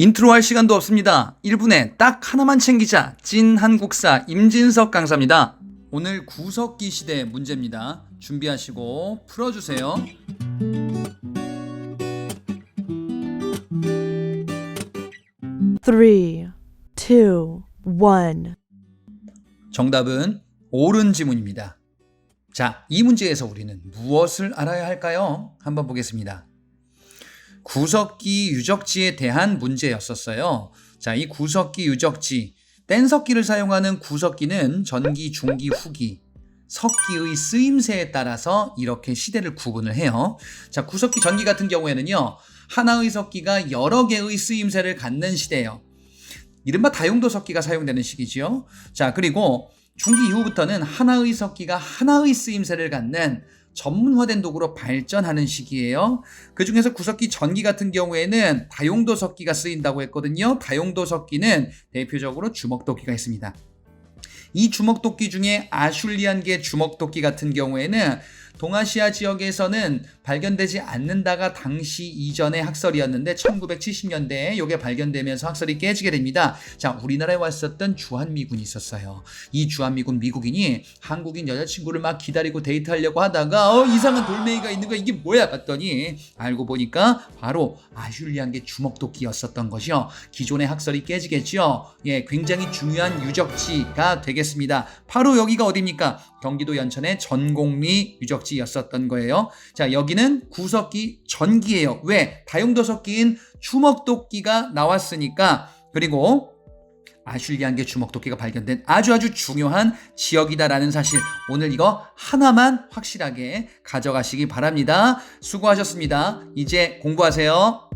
인트로 할 시간도 없습니다. 1분에 딱 하나만 챙기자. 찐 한국사 임진석 강사입니다. 오늘 구석기 시대 문제입니다. 준비하시고 풀어주세요. three, two, one. 정답은 옳은 지문입니다. 자, 이 문제에서 우리는 무엇을 알아야 할까요? 한번 보겠습니다. 구석기 유적지에 대한 문제였었어요. 자, 이 구석기 유적지, 뗀석기를 사용하는 구석기는 전기, 중기, 후기, 석기의 쓰임새에 따라서 이렇게 시대를 구분을 해요. 자, 구석기 전기 같은 경우에는요, 하나의 석기가 여러 개의 쓰임새를 갖는 시대예요. 이른바 다용도 석기가 사용되는 시기지요. 자, 그리고 중기 이후부터는 하나의 석기가 하나의 쓰임새를 갖는 전문화된 도구로 발전하는 시기예요. 그 중에서 구석기 전기 같은 경우에는 다용도 석기가 쓰인다고 했거든요. 다용도 석기는 대표적으로 주먹도끼가 있습니다. 이 주먹도끼 중에 아슐리안계 주먹도끼 같은 경우에는 동아시아 지역에서는 발견되지 않는다가 당시 이전의 학설이었는데 1970년대에 이게 발견되면서 학설이 깨지게 됩니다. 자, 우리나라에 왔었던 주한미군이 있었어요. 이 주한미군 미국인이 한국인 여자친구를 막 기다리고 데이트하려고 하다가 어, 이상한 돌멩이가 있는 거야. 이게 뭐야? 봤더니 알고 보니까 바로 아슐리안계 주먹도끼였었던 것이요. 기존의 학설이 깨지겠죠. 예, 굉장히 중요한 유적지가 되 겠습니다. 바로 여기가 어디입니까? 경기도 연천의 전곡리 유적지였었던 거예요. 자, 여기는 구석기 전기예요. 왜? 다용도 석기인 주먹도끼가 나왔으니까 그리고 아슐리안 계 주먹도끼가 발견된 아주 아주 중요한 지역이다라는 사실 오늘 이거 하나만 확실하게 가져가시기 바랍니다. 수고하셨습니다. 이제 공부하세요.